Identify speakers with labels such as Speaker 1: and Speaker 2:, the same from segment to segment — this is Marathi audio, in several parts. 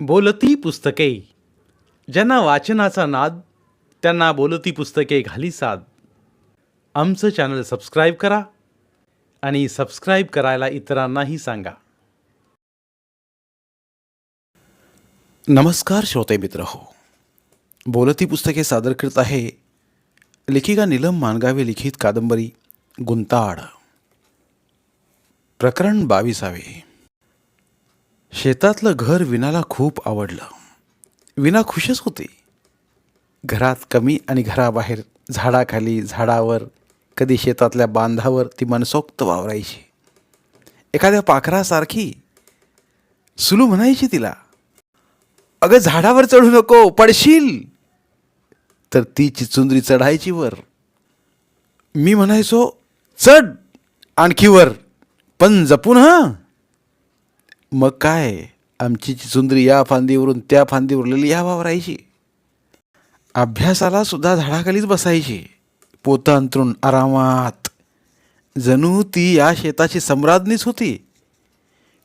Speaker 1: बोलती पुस्तके. ज्यांना वाचनाचा नाद त्यांना बोलती पुस्तके घाली साद. आमचं चॅनल सबस्क्राईब करा आणि सबस्क्राईब करायला इतरांनाही सांगा. नमस्कार श्रोते मित्र हो. बोलती पुस्तके सादर करत आहे लेखिका नीलम मानगावे लिखित कादंबरी गुंताड. प्रकरण बावीसावे. शेतातलं घर विनाला खूप आवडलं. विना खुशच होती. घरात कमी आणि घराबाहेर झाडाखाली झाडावर कधी शेतातल्या बांधावर ती मनसोक्त वावरायची. एखाद्या पाखरासारखी. सुलू म्हणायची तिला अगं झाडावर चढू नको पडशील. तर ती चिचुंदरी चढायची वर. मी म्हणायचो चढ आणखी वर. पण जपून हां. मग काय? आमची चिचुंदरी या फांदीवरून त्या फांदीवर या वावरायची अभ्यासाला सुद्धा झाडाखालीच बसायची. पोतं अंतरून आरामात. जणू ती या शेताची सम्राज्ञीच होती.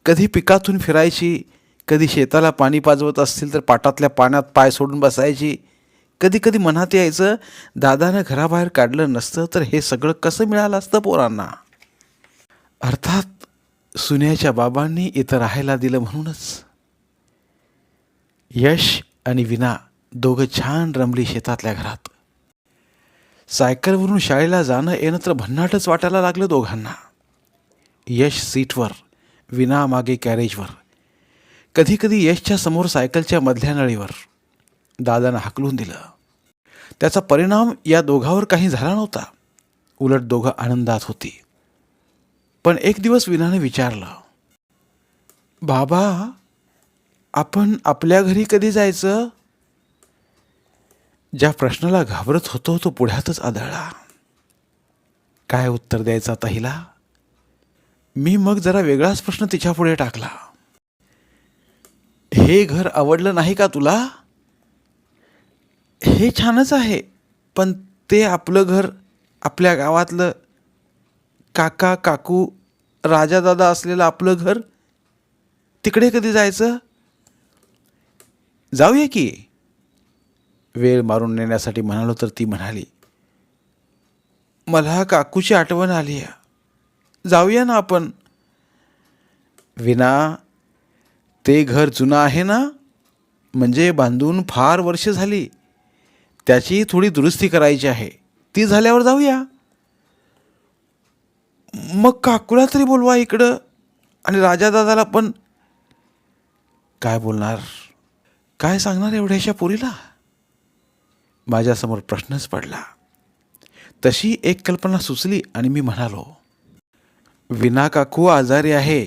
Speaker 1: कधी पिकातून फिरायची कधी शेताला पाणी पाजवत असतील तर पाटातल्या पाण्यात पाय सोडून बसायची कधी कधी मनात यायचं दादानं घराबाहेर काढलं नसतं तर हे सगळं कसं मिळालं असतं पोरांना? अर्थात सुन्याच्या बाबांनी इथं राहायला दिलं म्हणूनच. यश आणि विना दोघं छान रमली शेतातल्या घरात. सायकलवरून शाळेला जाणं येणं तर भन्नाटच वाटायला लागलं दोघांना. यश सीटवर विना मागे कॅरेजवर. कधी कधी यशच्या समोर सायकलच्या मधल्या नळीवर. दादानं हाकलून दिलं. त्याचा परिणाम या दोघावर काही झाला नव्हता. उलट दोघं आनंदात होती. पण एक दिवस विनाने विचारलं बाबा आपण आपल्या घरी कधी जायचं? ज्या प्रश्नाला घाबरत होतो तो पुढ्यातच आदळला. काय उत्तर द्यायचं आता हिला? मी मग जरा वेगळाच प्रश्न तिच्या पुढे टाकला. हे घर आवडलं नाही का तुला? हे छानच आहे पण ते आपलं घर आपल्या गावातलं काका काकू राजा दादा असलेलं आपलं घर तिकडे कधी जायचं? जाऊया की. वेळ मारून नेण्यासाठी म्हणालो तर ती म्हणाली मला काकूची आठवण आली आहे. जाऊया ना आपण. विना ते घर जुनं आहे ना? म्हणजे बांधून फार वर्ष झाली. त्याची थोडी दुरुस्ती करायची आहे. ती झाल्यावर जाऊया. मग काकूला तरी बोलवा इकडं. आणि राजादादाला पण. काय बोलणार? काय सांगणार एवढ्याशा पोरीला? माझ्यासमोर प्रश्नच पडला. तशी एक कल्पना सुचली आणि मी म्हणालो विना काकू आजारी आहे.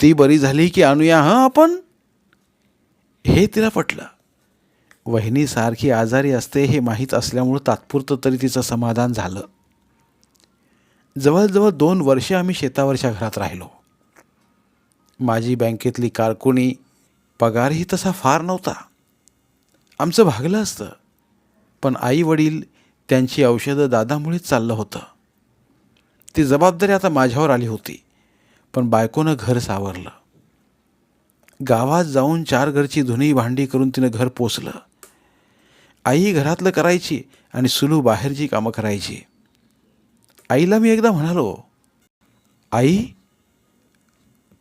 Speaker 1: ती बरी झाली की आणूया हां आपण? हे तिला पटलं. वहिनी सारखी आजारी असते हे माहीत असल्यामुळं तात्पुरतं तरी तिचं समाधान झालं. जवळजवळ दोन वर्षे आम्ही शेतावरच्या घरात राहिलो. माझी बँकेतली कारकुनी पगारही तसा फार नव्हता. आमचं भागलं असतं पण आई वडील त्यांची औषधं दादामुळेच चाललं होतं. ती जबाबदारी आता माझ्यावर आली होती पण बायकोनं घर सावरलं. गावात जाऊन चार घरची धुनी भांडी करून तिनं घर पोचलं आई घरातलं करायची आणि सुलू बाहेरची कामं करायची. आईला मी एकदा म्हणालो आई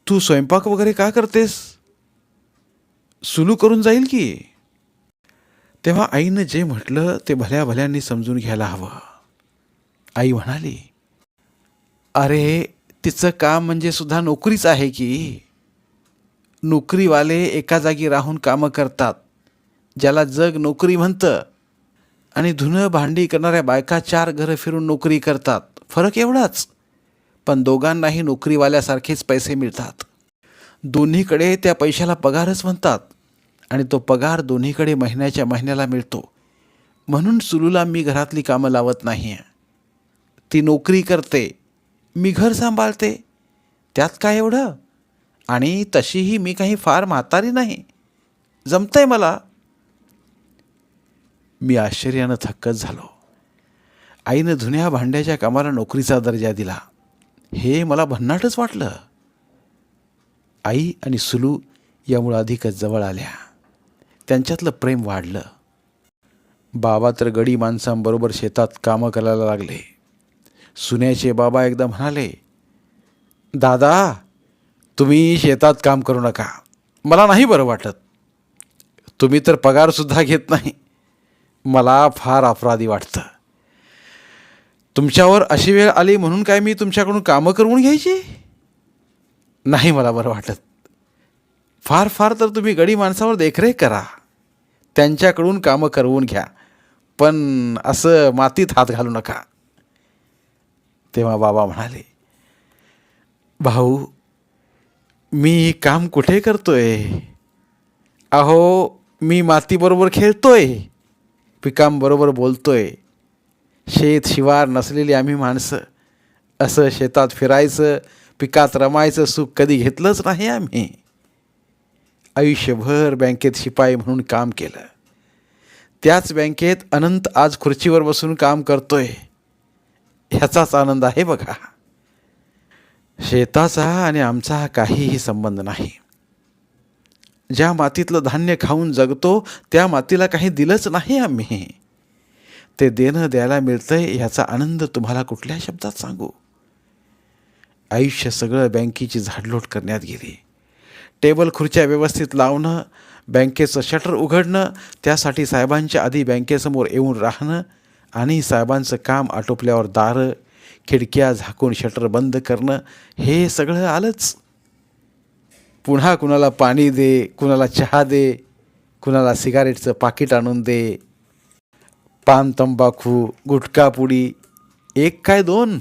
Speaker 1: तू स्वयंपाक वगैरे का करतेस? सुलू करून जाईल की? तेव्हा आईनं जे म्हटलं ते भल्या भल्यांनी समजून घ्यायला हवं. आई म्हणाली अरे तिचं काम म्हणजे सुद्धा नोकरीच आहे की. नोकरीवाले एका जागी राहून कामं करतात ज्याला जग नोकरी म्हणतं आणि धुनं भांडी करणाऱ्या बायका चार घरं फिरून नोकरी करतात. फरक एवढाच. पण दोघांनाही नोकरीवाल्यासारखेच पैसे मिळतात. दोन्हीकडे त्या पैशाला पगारच म्हणतात. आणि तो पगार दोन्हीकडे महिन्याच्या महिन्याला मिळतो. म्हणून सुलूला मी घरातली कामं लावत नाही आहे ती नोकरी करते. मी घर सांभाळते. त्यात काय एवढं? आणि तशीही मी काही फार म्हातारी नाही. जमतंय मला. मी आश्चर्यानं थक्कच झालो. आईनं जुन्या भांड्याच्या कामाला नोकरीचा दर्जा दिला. हे मला भन्नाटच वाटलं. आई आणि सुलू यामुळं अधिकच जवळ आल्या. त्यांच्यातलं प्रेम वाढलं. बाबा तर गडी माणसांबरोबर शेतात कामं करायला लागले. सुन्याचे बाबा एकदा म्हणाले दादा तुम्ही शेतात काम करू नका. मला नाही बरं वाटत. तुम्ही तर पगारसुद्धा घेत नाही. मला फार अपराधी वाटतं. तुमच्यावर अशी वेळ आली म्हणून काय मी तुमच्याकडून कामं करून घ्यायची? नाही मला बरं वाटत. फार फार तर तुम्ही गडी माणसावर देखरेख करा. त्यांच्याकडून कामं करवून घ्या. पण असं मातीत हात घालू नका. तेव्हा बाबा म्हणाले भाऊ मी काम कुठे करतोय? अहो मी मातीबरोबर खेळतोय. पिकांबरोबर बोलतोय. शेत शिवार नसलेली आम्ही माणसं. असं शेतात फिरायचं पिकात रमायचं सुख कधी घेतलंच नाही आम्ही. आयुष्यभर बँकेत शिपाई म्हणून काम केलं. त्याच बँकेत अनंत आज खुर्चीवर बसून काम करतोय. ह्याचाच आनंद आहे बघा. शेताचा आणि आमचा काहीही संबंध नाही. ज्या मातीतलं धान्य खाऊन जगतो त्या मातीला काही दिलंच नाही आम्ही. ते देणं द्यायला मिळतंय ह्याचा आनंद तुम्हाला कुठल्या शब्दात सांगू. आयुष्य सगळं बँकेची झाडलोट करण्यात गेली. टेबल खुर्च्या व्यवस्थित लावणं बँकेचं शटर उघडणं त्यासाठी साहेबांच्या आधी बँकेसमोर येऊन राहणं आणि साहेबांचं काम आटोपल्यावर दारं खिडक्या झाकून शटर बंद करणं हे सगळं आलंच. पुन्हा कुणाला पाणी दे कुणाला चहा दे कुणाला सिगारेटचं पाकिट आणून दे पान तंबाखू गुटखापुडी एक काय दोन?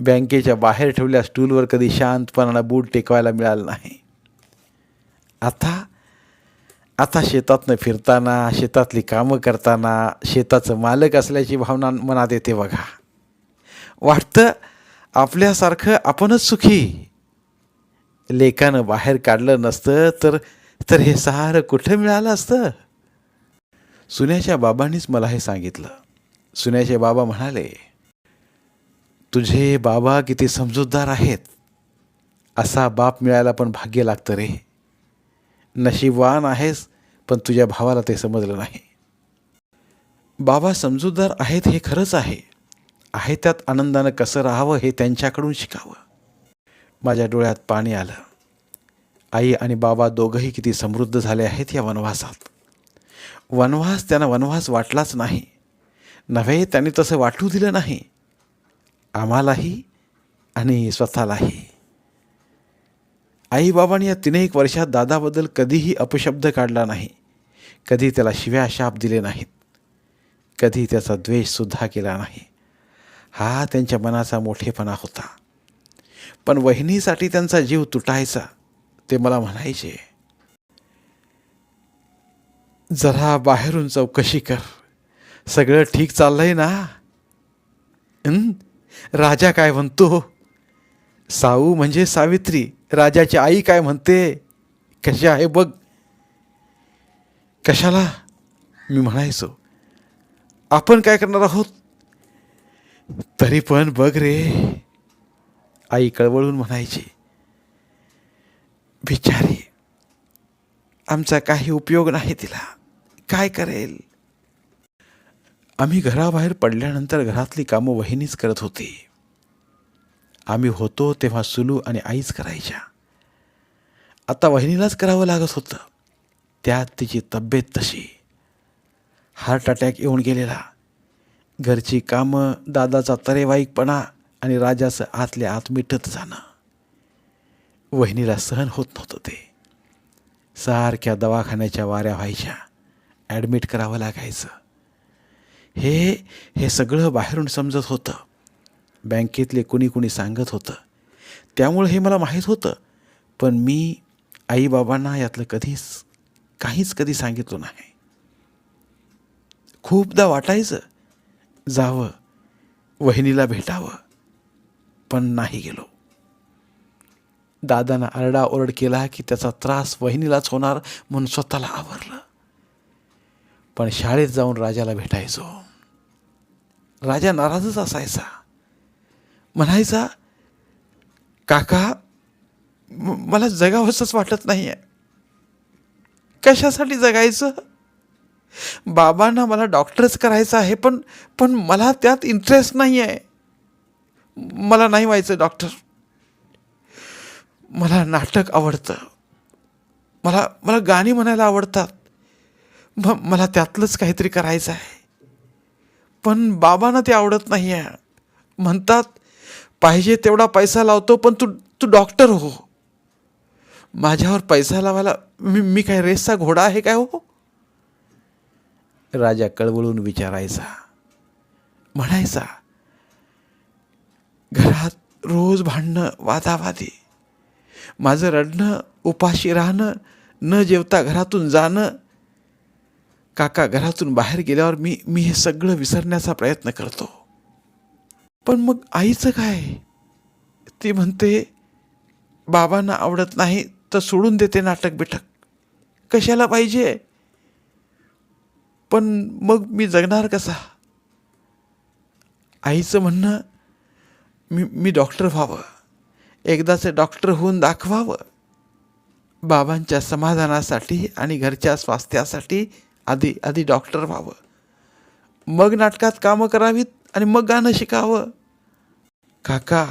Speaker 1: बँकेच्या बाहेर ठेवल्या स्टूलवर कधी शांतपणानं बूट टेकवायला मिळालं नाही. आता आता शेतातनं फिरताना शेतातली कामं करताना शेताचं मालक असल्याची भावना मनात येते बघा. वाटतं आपल्यासारखं आपणच सुखी. लेखानं बाहेर काढलं नसतं तर तर हे सहारं कुठं मिळालं असतं? सुन्याच्या बाबांनीच मला हे सांगितलं. सुन्याचे बाबा म्हणाले तुझे बाबा किती समजूतदार आहेत. असा बाप मिळायला पण भाग्य लागतं रे. नशीबवान आहेस पण तुझ्या भावाला ते समजलं नाही. बाबा समजूतदार आहेत हे खरंच आहे. आहे त्यात आनंदानं कसं राहावं हे त्यांच्याकडून शिकावं. माझ्या डोळ्यात पाणी आलं. आई आणि बाबा दोघंही किती समृद्ध झाले आहेत या वनवासात. वनवास त्यांना वनवास वाटलाच नाही. नव्हे त्यांनी तसं वाटू दिलं नाही. आम्हालाही आणि स्वतःलाही. आईबाबांनी या तिनेक एक वर्षात दादाबद्दल कधीही अपशब्द काढला नाही. कधी त्याला शिव्या शाप दिले नाहीत. कधी त्याचा द्वेषसुद्धा केला नाही. हा त्यांच्या मनाचा मोठेपणा होता. पण वहिनीसाठी त्यांचा जीव तुटायचा ते मला म्हणायचे. जरा बाहेरून चौकशी कर. सगळं ठीक चाललंय ना? राजा काय म्हणतो? साऊ म्हणजे सावित्री राजाची आई काय म्हणते? कशी आहे बघ. कशाला? मी म्हणायचो. आपण काय करणार आहोत? तरी पण बघ रे. आई कळवळून म्हणायची. बिचारी आमचा काही उपयोग नाही तिला. काय करेल? आम्ही घराबाहेर पडल्यानंतर घरातली कामं वहिनीच करत होती. आम्ही होतो तेव्हा सुलू आणि आईच करायच्या. आता वहिनीलाच करावं लागत होतं. त्यात तिची तब्येत तशी. हार्ट अटॅक येऊन गेलेला. घरची कामं दादाचा तरेवाईकपणा आणि राजाचं आतल्या आत मिटत जाणं. वहिनीला सहन होत नव्हतं ते. सारख्या दवाखान्याच्या वाऱ्या व्हायच्या. ॲडमिट करावं लागायचं. हे हे सगळं बाहेरून समजत होतं. बँकेतले कुणी कुणी सांगत होतं. त्यामुळं हे मला माहीत होतं. पण मी आईबाबांना यातलं कधीच काहीच कधी सांगितलं नाही. खूपदा वाटायचं जावं वहिनीला भेटावं पण नाही गेलो. दादानं आरडाओरड केला की त्याचा त्रास वहिनीलाच होणार म्हणून स्वतःला आवरलं. पण शाळेत जाऊन राजाला भेटायचो. राजा नाराजच असायचा. म्हणायचा काका मला जगावंसंच वाटत नाही आहे कशासाठी जगायचं? बाबांना मला डॉक्टरच करायचं आहे पण पण मला त्यात इंटरेस्ट नाही आहे मला नाही व्हायचं डॉक्टर मला नाटक आवडतं. मला मला गाणी म्हणायला आवडतात. म मला त्यातलंच काहीतरी करायचं आहे. पण बाबांना ते आवडत नाही आहे म्हणतात पाहिजे तेवढा पैसा लावतो पण तू तू डॉक्टर हो. माझ्यावर पैसा लावायला मी मी काय रेसचा घोडा आहे काय हो? राजा कळवळून विचारायचा. म्हणायचा घरात रोज भांडणं वादावादी. माझं रडणं उपाशी राहणं न जेवता घरातून जाणं काका घरातून बाहेर गेल्यावर मी मी हे सगळं विसरण्याचा प्रयत्न करतो. पण मग आईचं काय? ती म्हणते बाबांना आवडत नाही तर सोडून देते नाटक बिटक. कशाला पाहिजे? पण मग मी जगणार कसा? आईचं म्हणणं मी मी डॉक्टर व्हावं. एकदाचे डॉक्टर होऊन दाखवावं. बाबांच्या समाधानासाठी आणि घरच्या स्वास्थ्यासाठी आधी आधी डॉक्टर व्हावं. मग नाटकात कामं करावीत आणि मग गाणं शिकावं. काका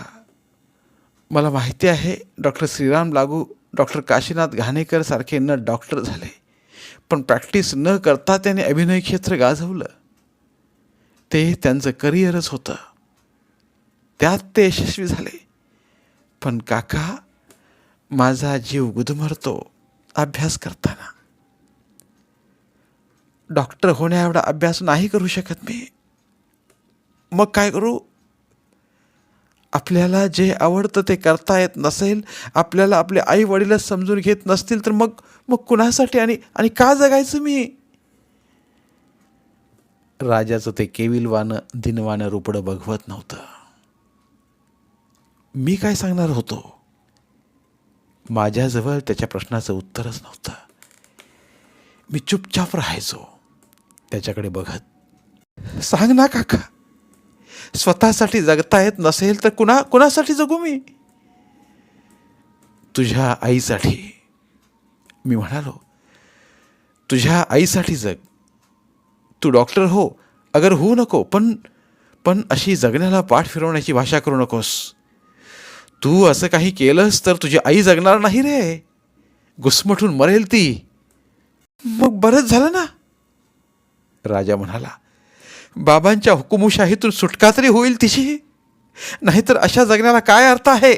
Speaker 1: मला माहिती आहे डॉक्टर श्रीराम लागू डॉक्टर काशीनाथ घाणेकर सारखे न डॉक्टर झाले. पण प्रॅक्टिस न करता त्याने अभिनय क्षेत्र गाजवलं. ते त्यांचं करिअरच होतं. त्यात ते यशस्वी झाले. पण काका माझा जीव गुदमरतो अभ्यास करताना. डॉक्टर होण्या एवढा अभ्यास नाही करू शकत मी. मग काय करू? आपल्याला जे आवडतं ते करता येत नसेल आपल्याला आपले आई वडीलच समजून घेत नसतील तर मग मग कुणासाठी आणि आणि का जगायचं मी? राजाचं ते केविलवानं दिनवानं रुपडं बघवत नव्हतं. मी काय सांगणार होतो? माझ्याजवळ त्याच्या प्रश्नाचं उत्तरच नव्हतं. मी चुपचाप राहायचो. त्याच्याकडे बघत. सांग ना काका स्वतःसाठी जगता येत नसेल तर कुणा कुणासाठी जगू मी? तुझ्या आईसाठी मी म्हणालो तुझ्या आईसाठी जग. तू डॉक्टर हो अगर होऊ नको पण पण अशी जगण्याला पाठ फिरवण्याची भाषा करू नकोस. तू असं काही केलंस तर तुझी आई जगणार नाही रे. घुसमटून मरेल ती. मग बरंच झालं ना? राजा म्हणाला बाबांच्या हुकुमशाहीतून सुटका तरी होईल तिची? नाहीतर अशा जगण्याला काय अर्थ आहे?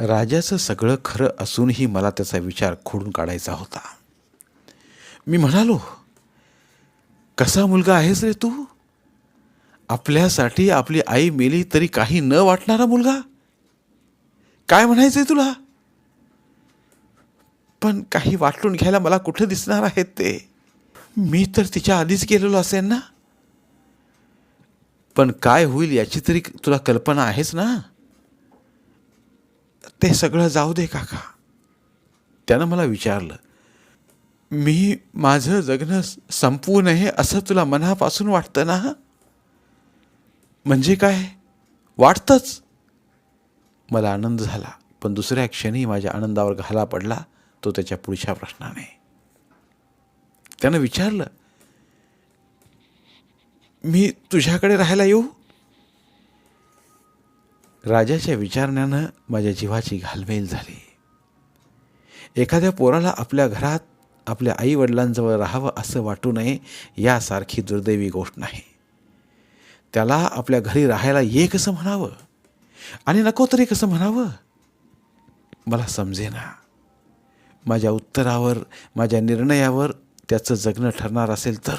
Speaker 1: राजाचं सगळं खरं असूनही मला त्याचा विचार खोडून काढायचा होता. मी म्हणालो कसा मुलगा आहेस रे तू? आपल्यासाठी आपली आई मेली तरी काही न वाटणारा मुलगा? काय म्हणायचंय तुला? पण काही वाटून घ्यायला मला कुठं दिसणार आहेत ते? मी तर तिच्या आधीच गेलेलो असेल ना. पण काय होईल याची तरी तुला कल्पना आहेच ना. ते सगळं जाऊ दे काका. त्यानं मला विचारलं मी माझं जगणं संपवू नये असं तुला मनापासून वाटतं ना? म्हणजे काय? वाटतंच. मला आनंद झाला पण दुसऱ्या क्षणी माझ्या आनंदावर घाला पडला तो त्याच्या पुढच्या प्रश्नाने. त्यानं विचारलं मी तुझ्याकडे राहायला येऊ? राजाच्या विचारण्यानं माझ्या जीवाची घालमेल झाली. एखाद्या पोराला आपल्या घरात आपल्या आई वडिलांजवळ राहावं असं वाटू नये यासारखी दुर्दैवी गोष्ट नाही. त्याला आपल्या घरी राहायला ये कसं म्हणावं? आणि नको तरी कसं म्हणावं? मला समजेना. माझ्या उत्तरावर माझ्या निर्णयावर त्याचं जगणं ठरणार असेल तर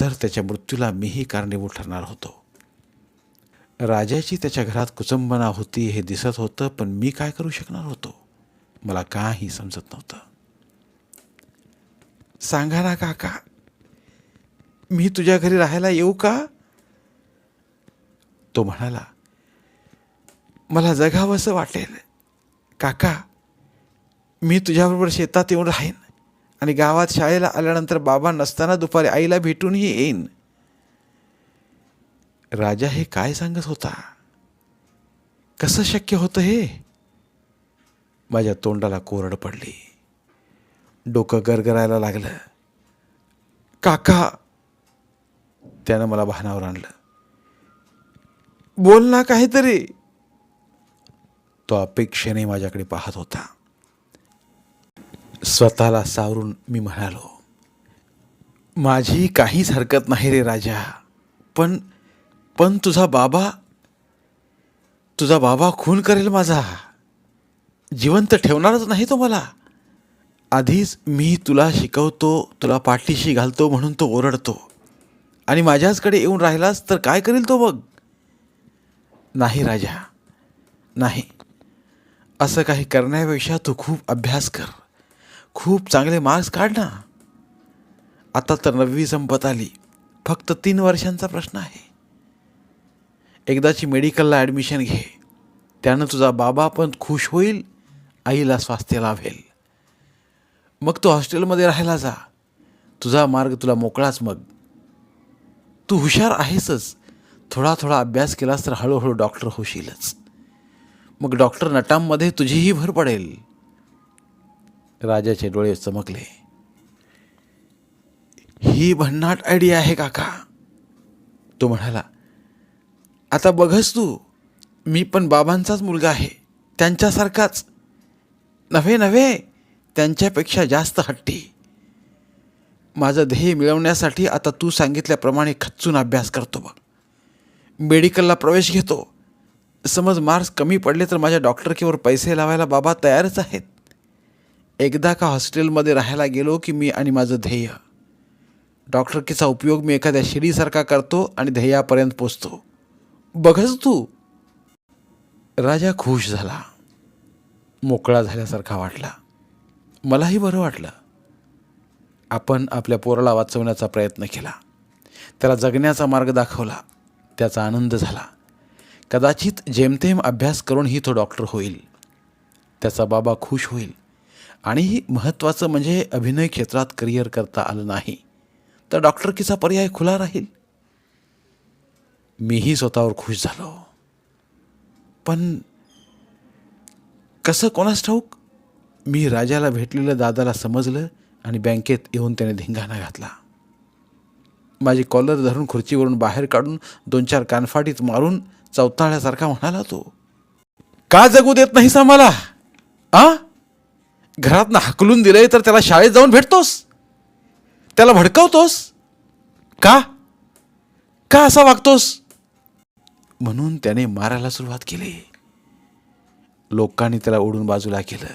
Speaker 1: तर त्याच्या मृत्यूला मीही कारणीभूत ठरणार होतो. राजाची त्याच्या घरात कुचंबना होती हे दिसत होतं पण मी काय करू शकणार होतो? मला काही समजत नव्हतं. सांगा ना काका मी तुझ्या घरी राहायला येऊ का? तो म्हणाला मला जगावंसं वाटेल. काका मी तुझ्याबरोबर शेतात येऊन राहीन. आणि गावात शाळेला आल्यानंतर बाबा नसताना दुपारी आईला भेटूनही येईन. राजा हे काय सांगत होता? कसं शक्य होतं हे? माझ्या तोंडाला कोरड पडली. डोकं गरगरायला लागलं. काका! त्यानं मला भानावर आणलं. बोल ना काहीतरी! तो अपेक्षेने माझ्याकडे पाहत होता. स्वतःला सावरून मी म्हणालो माझी काहीच हरकत नाही रे राजा पण पण तुझा बाबा तुझा बाबा खून करेल माझा. जिवंत ठेवणारच नाही तो मला. आधीच मी तुला शिकवतो तुला पाठीशी घालतो म्हणून तो ओरडतो. आणि माझ्याचकडे येऊन राहिलास तर काय करेल तो मग नाही राजा नाही. असं काही करण्यापेक्षा तू खूप अभ्यास कर. खूप चांगले मार्क्स काढ ना. आता तर नववी संपत आली. फक्त तीन वर्षांचा प्रश्न आहे. एकदाची मेडिकलला ॲडमिशन घे. त्यानं तुझा बाबा पण खुश होईल आईला स्वास्थ्य लाभेल. मग तू हॉस्टेलमध्ये राहायला जा. तुझा मार्ग तुला मोकळाच मग. तू हुशार आहेसच. थोडा थोडा अभ्यास केलास तर हळूहळू डॉक्टर होशीलच. मग डॉक्टर नटांमध्ये तुझीही भर पडेल. राजाचे डोळे चमकले. ही भन्नाट आयडिया आहे काका तो म्हणाला. आता बघस तू मी पण बाबांचाच मुलगा आहे त्यांच्यासारखाच. नव्हे नव्हे त्यांच्यापेक्षा जास्त हट्टी. माझं ध्येय मिळवण्यासाठी आता तू सांगितल्याप्रमाणे खच्चून अभ्यास करतो बघ. मेडिकलला प्रवेश घेतो. समज मार्क्स कमी पडले तर माझ्या डॉक्टरकीवर पैसे लावायला बाबा तयारच आहेत. एकदा का हॉस्टेलमध्ये राहायला गेलो की मी आणि माझं ध्येय. डॉक्टरकीचा उपयोग मी एखाद्या शिडीसारखा करतो आणि ध्येयापर्यंत पोचतो. बघच तू. राजा खुश झाला. मोकळा झाल्यासारखा वाटला. मलाही बरं वाटलं. आपण आपल्या पोराला वाचवण्याचा प्रयत्न केला. त्याला जगण्याचा मार्ग दाखवला. त्याचा आनंद झाला. कदाचित जेमतेम अभ्यास करूनही तो डॉक्टर होईल. त्याचा बाबा खुश होईल. आणि महत्त्वाचं म्हणजे अभिनय क्षेत्रात करिअर करता आलं नाही. तर डॉक्टरकीचा पर्याय खुला राहील? मीही स्वतःवर खुश झालो. पण कसं कोणास ठाऊक? मी राजाला भेटलेलं दादाला समजलं आणि बँकेत येऊन त्याने धिंगाणा घातला. माझी कॉलर धरून खुर्चीवरून बाहेर काढून दोन चार कानफाटीत मारून चौताळ्यासारखा म्हणाला तो का जगू देत नाहीस आम्हाला? आ? घरातनं हाकलून दिलंय तर त्याला शाळेत जाऊन भेटतोस. त्याला भडकवतोस. का? का असा वागतोस? म्हणून त्याने मारायला सुरुवात केली. लोकांनी त्याला ओढून बाजूला केलं.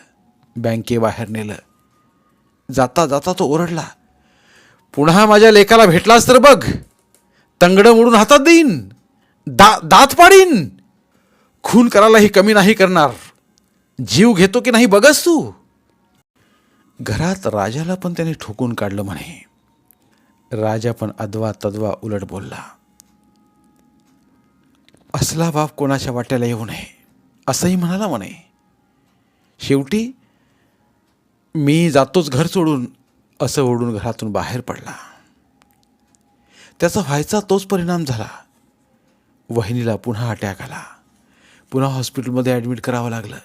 Speaker 1: बँकेबाहेर नेलं. जाता जाता तो ओरडला. पुन्हा माझ्या लेकाला भेटलास तर बघ. तंगडं मोडून हातात देईन. दा दात पाडीन. खून करायलाही कमी नाही करणार. जीव घेतो की नाही बघस तू. घरात राजाला पण त्याने ठोकून काढलं म्हणे. राजा पण अदवा तदवा उलट बोलला असला बाप कोणाच्या वाट्याला येऊ नये असंही म्हणाला म्हणे. शेवटी मी जातोच घर सोडून असं ओढून घरातून बाहेर पडला. त्याचा व्हायचा तोच परिणाम झाला. वहिनीला पुन्हा अटॅक आला. पुन्हा हॉस्पिटलमध्ये ॲडमिट करावं लागलं.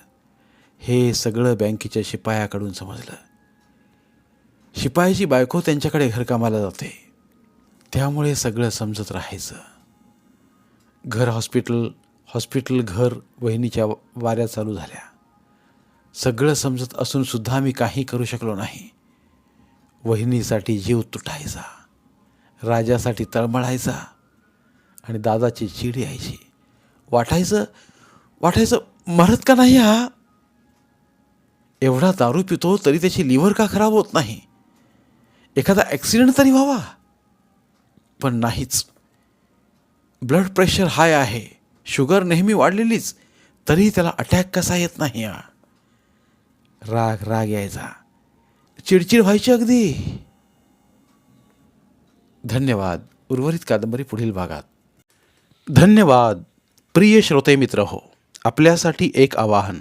Speaker 1: हे सगळं बँकेच्या शिपायाकडून समजलं. शिपायाची बायको त्यांच्याकडे घरकामाला जाते. त्यामुळे सगळं समजत राहायचं. घर हॉस्पिटल हॉस्पिटल घर वहिनीच्या वाऱ्या चालू झाल्या. सगळं समजत असूनसुद्धा मी काही करू शकलो नाही. वहिनीसाठी जीव तुटायचा. राजासाठी तळमळायचा. आणि दादाची चीड यायची. वाटायचं वाटायचं मरत का नाही हा? एवढा दारू पितो तरी त्याची लिव्हर का खराब होत नाही? एखादा ॲक्सिडेंट तरी व्हावा. पण नाहीच. ब्लड प्रेशर हाय आहे. शुगर नेहमी वाढलेलीच. तरी त्याला अटॅक कसा येत नाही हा? राग राग यायचा. चिडचिड व्हायची अगदी. धन्यवाद. उर्वरित कादंबरी पुढील भागात. धन्यवाद. प्रिय श्रोते मित्र हो आपल्यासाठी एक आवाहन.